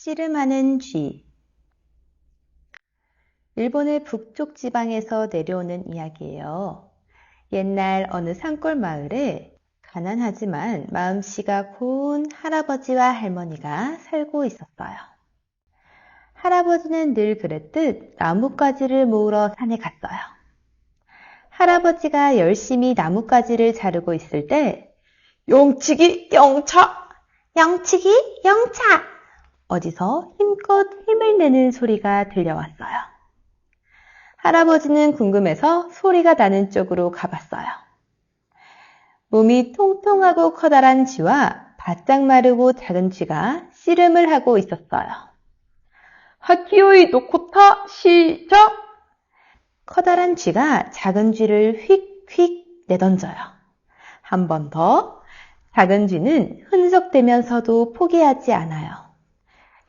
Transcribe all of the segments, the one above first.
씨름하는 쥐 일본의 북쪽 지방에서 내려오는 이야기예요. 옛날 어느 산골 마을에 가난하지만 마음씨가 고운 할아버지와 할머니가 살고 있었어요. 할아버지는 늘 그랬듯 나뭇가지를 모으러 산에 갔어요. 할아버지가 열심히 나뭇가지를 자르고 있을 때 영치기 영차 영치기 영차 어디서 힘껏 힘을 내는 소리가 들려왔어요. 할아버지는 궁금해서 소리가 나는 쪽으로 가봤어요. 몸이 통통하고 커다란 쥐와 바짝 마르고 작은 쥐가 씨름을 하고 있었어요. 하키오이 노코타 시작 커다란 쥐가 작은 쥐를 휙휙 내던져요. 한 번 더. 작은 쥐는 흔적대면서도 포기하지 않아요.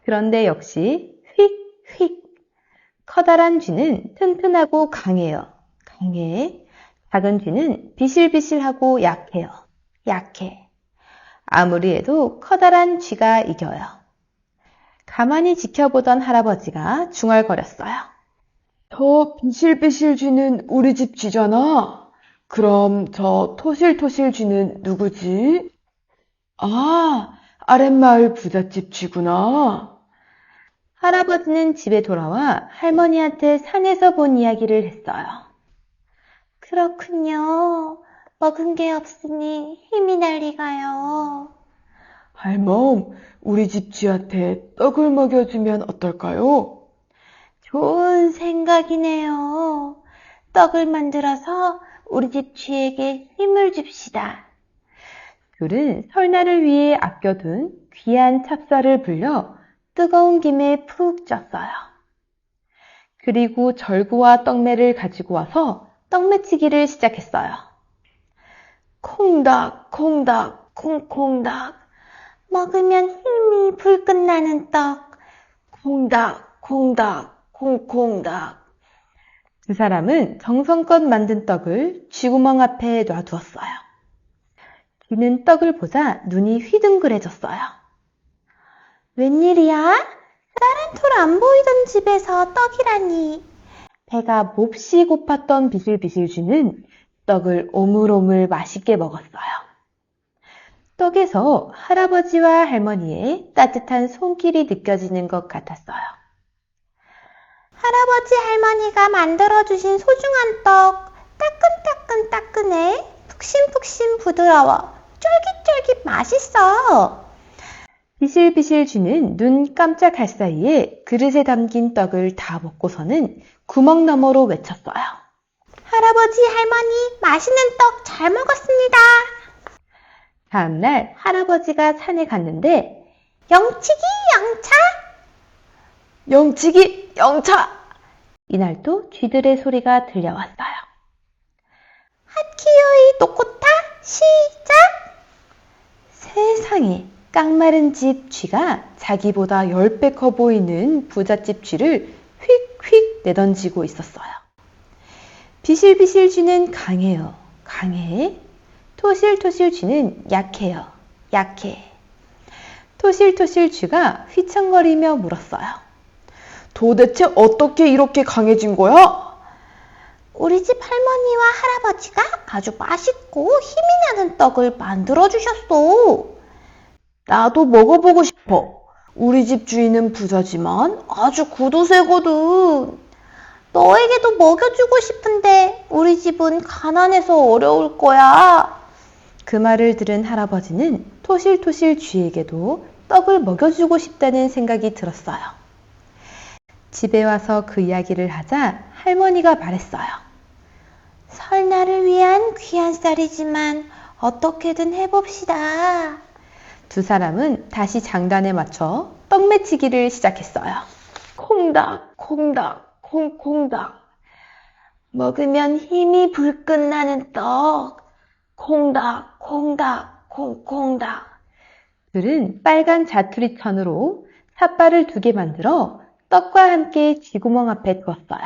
그런데 역시 휙 휙. 커다란 쥐는 튼튼하고 강해요. 강해. 작은 쥐는 비실비실하고 약해요. 약해. 아무리 해도 커다란 쥐가 이겨요. 가만히 지켜보던 할아버지가 중얼거렸어요. 저 비실비실 쥐는 우리 집 쥐잖아 그럼 저 토실토실 쥐는 누구지? 아 아랫마을 부잣집 쥐구나 할아버지는 집에 돌아와 할머니한테 산에서 본 이야기를 했어요. 그렇군요. 먹은 게 없으니 힘이 날리가요. 할멈 우리 집 쥐한테 떡을 먹여주면 어떨까요? 좋은 생각이네요. 떡을 만들어서 우리 집 쥐에게 힘을 줍시다. 둘은 설날을 위해 아껴둔 귀한 찹쌀을 불려 뜨거운 김에 푹 쪘어요. 그리고 절구와 떡매를 가지고 와서 떡매치기를 시작했어요. 콩닥, 콩닥, 콩콩닥. 먹으면 힘이 불끈 나는 떡. 콩닥, 콩닥, 콩콩닥. 두 사람은 정성껏 만든 떡을 쥐구멍 앞에 놔두었어요. 쥐는 떡을 보자 눈이 휘둥그레졌어요. 웬일이야? 따란톨 안 보이던 집에서 떡이라니. 배가 몹시 고팠던 비실비실 쥐는 떡을 오물오물 맛있게 먹었어요. 떡에서 할아버지와 할머니의 따뜻한 손길이 느껴지는 것 같았어요. 할아버지 할머니가 만들어주신 소중한 떡, 따끈따끈 따끈해, 푹신푹신 부드러워, 쫄깃쫄깃 맛있어. 비실비실 쥐는 눈 깜짝할 사이에 그릇에 담긴 떡을 다 먹고서는 구멍 너머로 외쳤어요. 할아버지, 할머니, 맛있는 떡 잘 먹었습니다. 다음날 할아버지가 산에 갔는데 영치기 영차 영치기 영차 이날 또 쥐들의 소리가 들려왔어요. 하키요이 노코타 시작! 세상에 깡마른 집 쥐가 자기보다 10배 커 보이는 부잣집 쥐를 휙휙 내던지고 있었어요. 비실비실 쥐는 강해요. 강해. 토실토실 쥐는 약해요. 약해. 토실토실 쥐가 휘청거리며 물었어요. 도대체 어떻게 이렇게 강해진 거야? 우리 집 할머니와 할아버지가 아주 맛있고 힘이 나는 떡을 만들어 주셨어. 나도 먹어보고 싶어. 우리 집 주인은 부자지만 아주 구두쇠거든. 너에게도 먹여주고 싶은데 우리 집은 가난해서 어려울 거야. 그 말을 들은 할아버지는 토실토실 쥐에게도 떡을 먹여주고 싶다는 생각이 들었어요. 집에 와서 그 이야기를 하자 할머니가 말했어요. 설날을 위한 귀한 쌀이지만 어떻게든 해봅시다. 두 사람은 다시 장단에 맞춰 떡매치기를 시작했어요. 콩닥 콩닥 콩콩닥 먹으면 힘이 불끈 나는 떡. 콩닥, 콩닥, 콩콩닥. 둘은 빨간 자투리 천으로 삿발을 두 개 만들어 떡과 함께 쥐구멍 앞에 두었어요.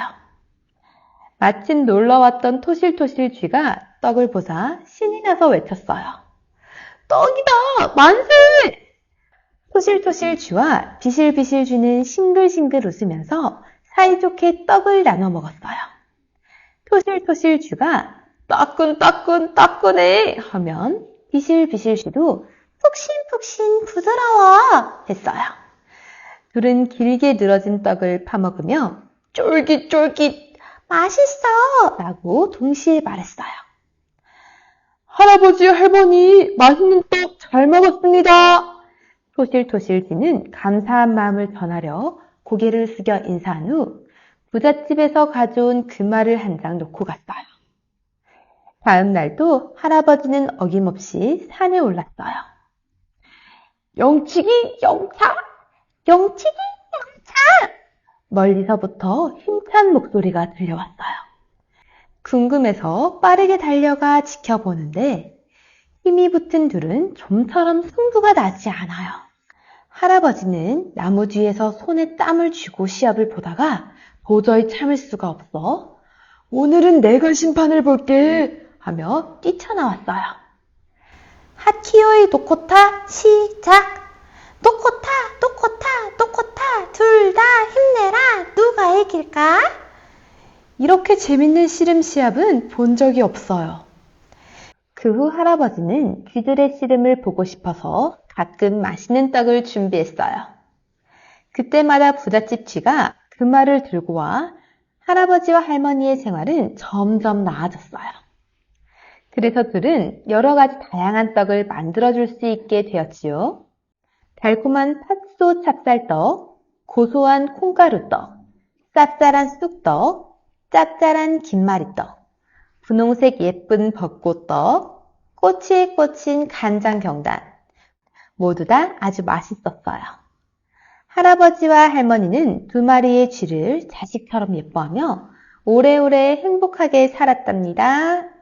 마침 놀러 왔던 토실토실 쥐가 떡을 보자 신이 나서 외쳤어요. 떡이다! 만세! 토실토실 쥐와 비실비실 쥐는 싱글싱글 웃으면서 사이좋게 떡을 나눠 먹었어요. 토실토실 쥐가 따끈따끈 따끈해 하면 비실비실 쥐도 푹신푹신 부드러워 했어요. 둘은 길게 늘어진 떡을 파먹으며 쫄깃쫄깃 맛있어 라고 동시에 말했어요. 할아버지, 할머니, 맛있는 떡 잘 먹었습니다. 토실토실쥐는 감사한 마음을 전하려 고개를 숙여 인사한 후 부잣집에서 가져온 금알을 한장 놓고 갔어요. 다음 날도 할아버지는 어김없이 산에 올랐어요. 영치기 영차, 영치기 영차! 멀리서부터 힘찬 목소리가 들려왔어요. 궁금해서 빠르게 달려가 지켜보는데 힘이 붙은 둘은 좀처럼 승부가 나지 않아요. 할아버지는 나무 뒤에서 손에 땀을 쥐고 시합을 보다가 도저히 참을 수가 없어 오늘은 내가 심판을 볼게 하며 뛰쳐나왔어요. 하키오이 도코타 시작! 도코타 도코타 도코타 둘 다 힘내라 누가 이길까? 이렇게 재밌는 씨름 시합은 본 적이 없어요. 그 후 할아버지는 쥐들의 씨름을 보고 싶어서 가끔 맛있는 떡을 준비했어요. 그때마다 부잣집 쥐가 그 말을 들고 와 할아버지와 할머니의 생활은 점점 나아졌어요. 그래서 둘은 여러 가지 다양한 떡을 만들어줄 수 있게 되었지요. 달콤한 팥소 찹쌀떡, 고소한 콩가루떡, 쌉쌀한 쑥떡, 짭짤한 김말이떡, 분홍색 예쁜 벚꽃떡, 꽃이 꽂힌 간장경단. 모두 다 아주 맛있었어요. 할아버지와 할머니는 두 마리의 쥐를 자식처럼 예뻐하며 오래오래 행복하게 살았답니다.